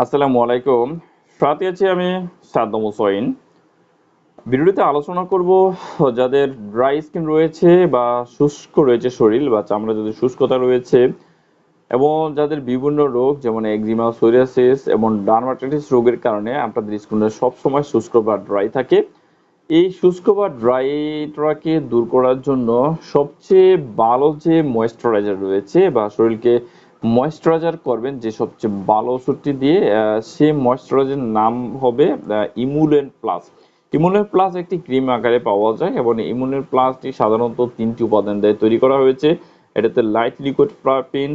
আসসালামু আলাইকুম। সাথে আছি আমি সাদ্দাম হোসাইন। ভিডিওতে আলোচনা করব যাদের ড্রাই স্কিন রয়েছে বা শুষ্ক রয়েছে শরীর বা চামড়া যদি শুষ্কতা রয়েছে এবং যাদের বিভিন্ন রোগ যেমন একজিমা, সোরিয়াসিস এবং ডার্মাটাইটিস রোগের কারণে আপনাদের স্কিনটা সবসময় শুষ্ক বা ড্রাই থাকে। এই শুষ্ক বা ড্রাইটাকে দূর করার জন্য সবচেয়ে ভালো যে ময়েশ্চারাইজার রয়েছে বা শরীরকে ময়েশ্চারাইজার করবেন যে সবচেয়ে ভালো ওষুধটি দিয়ে আহ, সেই ময়েশ্চারাইজারের নাম হবে ইমুলেন প্লাস ইমুলেন প্লাস একটি ক্রিম আকারে পাওয়া যায় এবং ইমুলেন্ট প্লাসটি সাধারণত তিনটি উপাদান দিয়ে তৈরি করা হয়েছে। এটাতে light liquid paraffin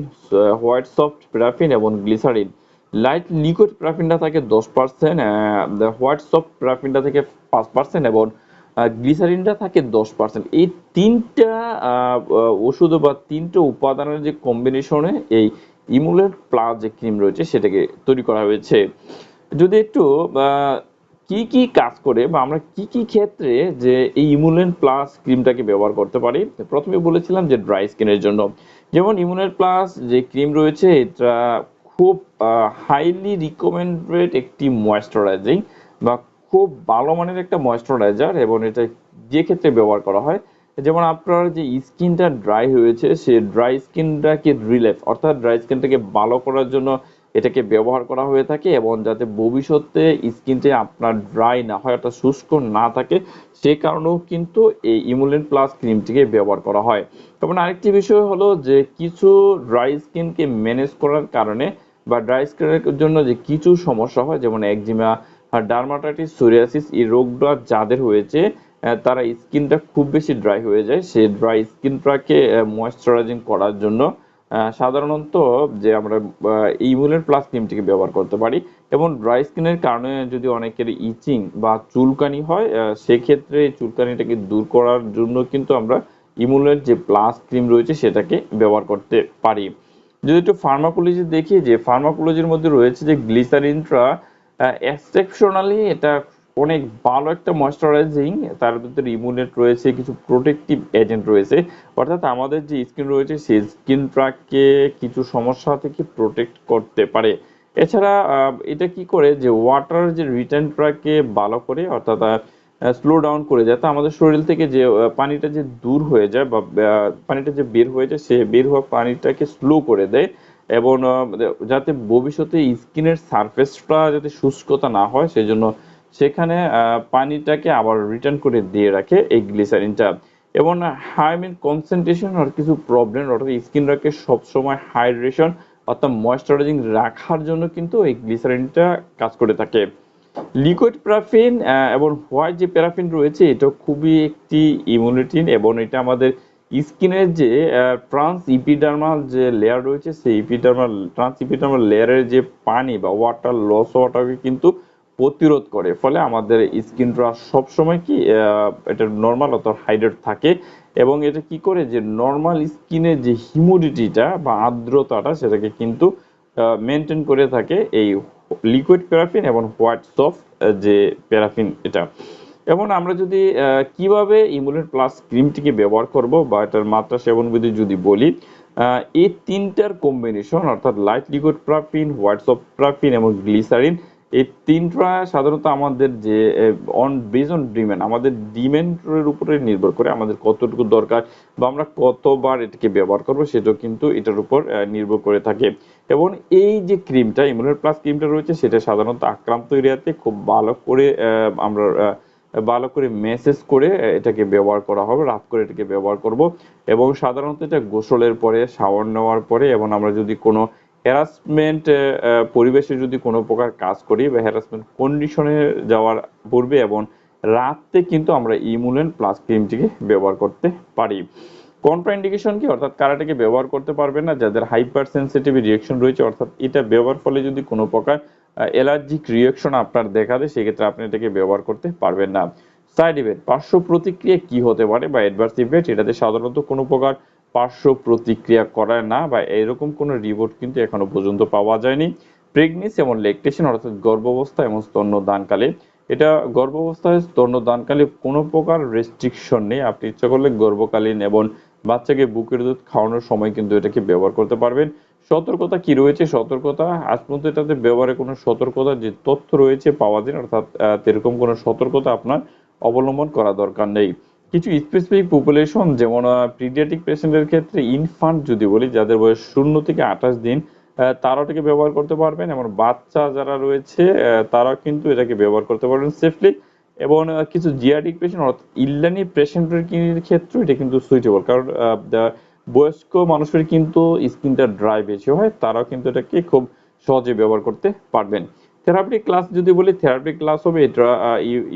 white soft paraffin এবং গ্লিসারিন লাইট লিকুইড প্যারাফিনটা থাকে দশ পার্সেন্ট হোয়াইট সফট প্যারাফিনটা থেকে পাঁচ পার্সেন্ট এবং গ্লিসারিনটা থাকে দশ পার্সেন্ট এই তিনটা ওষুধ বা তিনটা উপাদানের যে কম্বিনেশনে এই ইমুলেট প্লাস যে ক্রিম রয়েছে, সেটাকে তৈরি করা হয়েছে। যদি একটু কি কি কাজ করে বা আমরা কি কি ক্ষেত্রে যে এই ইমুলেন্ট প্লাস ক্রিমটাকে ব্যবহার করতে পারি, প্রথমে বলেছিলাম যে ড্রাই স্কিনের জন্য। যেমন ইমুলেন্ট প্লাস যে ক্রিম রয়েছে, এটা খুব হাইলি রিকমেন্ডেড একটি ময়েশ্চারাইজিং বা খুব ভালো মানের একটা ময়েশ্চারাইজার এবং এটা যে ক্ষেত্রে ব্যবহার করা হয়, যেমন আপনার যে স্কিনটা ড্রাই হয়েছে, সে ড্রাই স্কিনটাকে রিলেফ অর্থাৎ ড্রাই স্কিনটাকে ভালো করার জন্য এটাকে ব্যবহার করা হয়ে থাকে এবং যাতে ভবিষ্যতে স্কিনটা আপনার ড্রাই না হয় অর্থাৎ শুষ্ক না থাকে, সে কারণেও কিন্তু এই ইমুলেন্ট প্লাস ক্রিমটিকে ব্যবহার করা হয়। এবং আরেকটি বিষয় হলো যে কিছু ড্রাই স্কিনকে ম্যানেজ করার কারণে বা ড্রাই স্কিনের জন্য যে কিছু সমস্যা হয়, যেমন একজিমা ডার্মাটাইটিস, সোরিয়াসিস এই রোগটা যাদের হয়েছে তারা স্কিনটা খুব বেশি ড্রাই হয়ে যায়। সেই ড্রাই স্কিনটাকে ময়েশ্চারাইজিং করার জন্য সাধারণত যে আমরা ইমুলেট প্লাস ক্রিমটিকে ব্যবহার করতে পারি। এবং ড্রাই স্কিনের কারণে যদি অনেকের ইচিং বা চুলকানি হয় সেক্ষেত্রে চুলকানিটাকে দূর করার জন্য কিন্তু আমরা ইমুলেট যে প্লাস ক্রিম রয়েছে, সেটাকে ব্যবহার করতে পারি। যদি একটু ফার্মাকোলজি দেখি, যে ফার্মাকোলজির মধ্যে রয়েছে যে গ্লিসারিনটা এক্সেপশনালি এটা অনেক ভালো একটা ময়েশ্চারাইজিং তার ভিতরে ইমুনেট রয়েছে, কিছু প্রোটেক্টিভ এজেন্ট রয়েছে। অর্থাৎ আমাদের যে স্কিন রয়েছে, সেই স্কিন স্কিনটাকে কিছু সমস্যা থেকে প্রোটেক্ট করতে পারে। এছাড়া এটা কি করে যে ওয়াটার যে রিটার্ন রিটার্নটাকে ভালো করে, অর্থাৎ স্লো ডাউন করে যায়, তা আমাদের শরীর থেকে যে পানিটা যে দূর হয়ে যায় বা পানিটা যে বের হয়ে যায়, সে বের হওয়া পানিটাকে স্লো করে দেয়। এবং যাতে ভবিষ্যতে স্কিনের সারফেসটা যাতে শুষ্কতা না হয়, সেজন্য সেখানে পানিটাকে আবার রিটার্ন করে দিয়ে রাখে এই গ্লিসারিনটা। এবং হাইমিন কনসেন্ট্রেশন আর কিছু প্রবলেম অর্থাৎ স্কিনটাকে সবসময় হাইড্রেশন অর্থাৎ ময়েশ্চারাইজিং রাখার জন্য কিন্তু এই গ্লিসারিনটা কাজ করে থাকে। লিকুইড প্যারাফিন এবং হোয়াইট যে প্যারাফিন রয়েছে, এটা খুবই একটি ইমিউনিটিন এবং এটা আমাদের স্কিনের যে ট্রান্স ইপিডার্মাল যে লেয়ার রয়েছে, সেই ইপিডার্মাল ট্রান্স ইপিডার্মাল লেয়ারের যে পানি বা ওয়াটার লস হওয়াটাকে কিন্তু প্রতিরোধ করে। ফলে আমাদের স্কিনটা সবসময় কি এটা নর্মাল অত হাইড্রেট থাকে এবং এটা কি করে যে নর্মাল স্কিনের যে হিউমিডিটিটা বা আর্দ্রতাটা সেটাকে কিন্তু মেনটেন করে থাকে এই লিকুইড প্যারাফিন এবং হোয়াইট সফট যে প্যারাফিন এটা। এবং আমরা যদি কীভাবে ইমুলেট প্লাস ক্রিমটিকে ব্যবহার করব বা এটার মাত্রা সেবন বিধি যদি বলি এই তিনটার কম্বিনেশন অর্থাৎ light liquid white soft paraffin এবং গ্লিসারিন এই তিনটা সাধারণত আমাদের যে অন বেজ অন ডিমেন্ড আমাদের ডিমেন্ডের উপরে নির্ভর করে আমাদের কতটুকু দরকার বা আমরা কতবার এটাকে ব্যবহার করব, সেটাও কিন্তু এটার উপর নির্ভর করে থাকে। এবং এই যে ক্রিমটা ইমুলেট প্লাস ক্রিমটা রয়েছে, সেটা সাধারণত আক্রান্ত এরিয়াতে খুব ভালো করে আমরা ভালো করে মেসেজ করে এটাকে ব্যবহার করা হবে রাত করে এটাকে ব্যবহার করব। এবং সাধারণত এটা গোসলের পরে শাওয়ার নেওয়ার পরে, এবং আমরা যদি কোনো হ্যারাসমেন্ট পরিবেশে যদি কোনো প্রকার কাজ করি বা হ্যারাসমেন্ট কন্ডিশনে যাওয়ার পূর্বে এবং রাতে কিন্তু আমরা ইমুলেন্ট প্লাস ক্রিমটিকে ব্যবহার করতে পারি। কন্ট্রাইন্ডিকেশন কি? অর্থাৎ কারাটাকে ব্যবহার করতে পারবে না? যাদের হাইপার সেন্সিটিভ রিয়েকশন রয়েছে, অর্থাৎ এটা ব্যবহার ফলে যদি কোনো প্রকার অ্যালার্জিক রিয়েকশন আপনার দেখা দেয়, সেক্ষেত্রে আপনি এটাকে ব্যবহার করতে পারবেন না। সাইড ইফেক্ট পার্শ্ব প্রতিক্রিয়া কি হতে পারে বা অ্যাডভার্স ইফেক্ট এটাতে সাধারণত কোনো প্রকার পার্শ্ব প্রতিক্রিয়া করায় না বা এরকম কোনো রিপোর্ট কিন্তু এখনও পর্যন্ত পাওয়া যায়নি। প্রেগনেন্সি এবং লেকটেশন অর্থাৎ গর্ভাবস্থা এবং স্তন্যদানকালে, এটা গর্ভাবস্থায় স্তন্যদানকালে কোনো প্রকার রেস্ট্রিকশন নেই। আপনি ইচ্ছা করলে গর্ভকালীন এবং বাচ্চাকে বুকের দুধ খাওয়ানোর সময় কিন্তু এটাকে ব্যবহার করতে পারবেন। সতর্কতা কি রয়েছে? সতর্কতা, আজ পর্যন্ত এটাতে ব্যবহারে কোনো সতর্কতা যে তথ্য রয়েছে পাওয়া যায় অর্থাৎ এরকম কোনো সতর্কতা আপনার অবলম্বন করা দরকার নেই। কিছু স্পেসিফিক পপুলেশন যেমন পিডিয়াট্রিক পেশেন্টের ক্ষেত্রে ইনফান্ট যদি বলি, যাদের বয়স শূন্য থেকে আঠাশ দিন তারাও এটাকে ব্যবহার করতে পারবেন। এবং বাচ্চা যারা রয়েছে তারাও কিন্তু এটাকে ব্যবহার করতে পারবেন সেফলি এবং কিছু জিয়াটিক পেশেন্ট অর্থাৎ ইল্লানি পেশেন্টের ক্ষেত্রে এটা কিন্তু সুইটেবল কারণ বয়স্ক মানুষের কিন্তু স্কিনটা ড্রাই বেশি হয়, তারাও কিন্তু এটাকে খুব সহজে ব্যবহার করতে পারবেন। থেরাপি ক্লাস যদি বলি থেরাপি ক্লাস হবে, এটা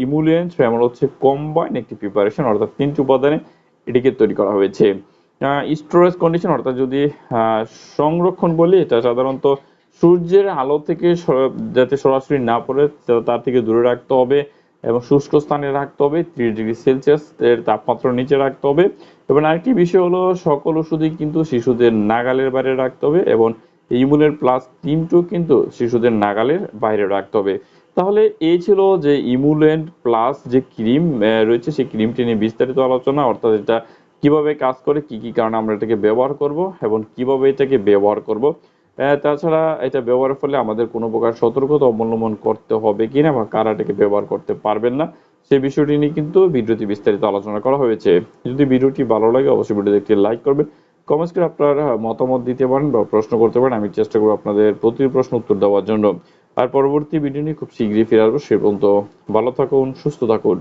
ইমুলিয়েন্স এমন হচ্ছে কম্বাইন একটি প্রিপারেশন অর্থাৎ তিনটি উপাদানে এটিকে তৈরি করা হয়েছে। স্টোরেজ কন্ডিশন অর্থাৎ যদি সংরক্ষণ বলি, এটা সাধারণত সূর্যের আলো থেকে যাতে সরাসরি না পড়ে তার থেকে দূরে রাখতে হবে। এবং শুষ্ক স্থানে রাখতে হবে, ত্রিশ ডিগ্রি সেলসিয়াস এর তাপমাত্রা নিচে রাখতে হবে। এবং আরেকটি বিষয় হলো, সকল ওষুধই কিন্তু শিশুদের নাগালের বাইরে রাখতে হবে এবং ইমুলের প্লাস তিনটিও কিন্তু শিশুদের নাগালের বাইরে রাখতে হবে। তাহলে এই ছিল যে ইমুলেন্ট প্লাস যে ক্রিম রয়েছে, সেই ক্রিমটি নিয়ে বিস্তারিত আলোচনা, অর্থাৎ এটা কীভাবে কাজ করে, কি কি কারণে আমরা এটাকে ব্যবহার করব এবং কীভাবে এটাকে ব্যবহার করব তাছাড়া এটা ব্যবহারের ফলে আমাদের কোনো প্রকার সতর্কতা অবলম্বন করতে হবে কিনা বা কারা এটাকে ব্যবহার করতে পারবেন না সেই বিষয়টি নিয়ে কিন্তু ভিডিওটি বিস্তারিত আলোচনা করা হয়েছে। যদি ভিডিওটি ভালো লাগে, অবশ্যই ভিডিওতে একটি লাইক করবেন কমেন্টস করে আপনার মতামত দিতে পারেন বা প্রশ্ন করতে পারেন, আমি চেষ্টা করব আপনাদের প্রতি প্রশ্ন উত্তর দেওয়ার জন্য। আর পরবর্তী ভিডিও নিয়ে খুব শীঘ্রই ফিরে আসব, সে পর্যন্ত ভালো থাকুন, সুস্থ থাকুন,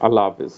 আল্লাহ হাফিজ।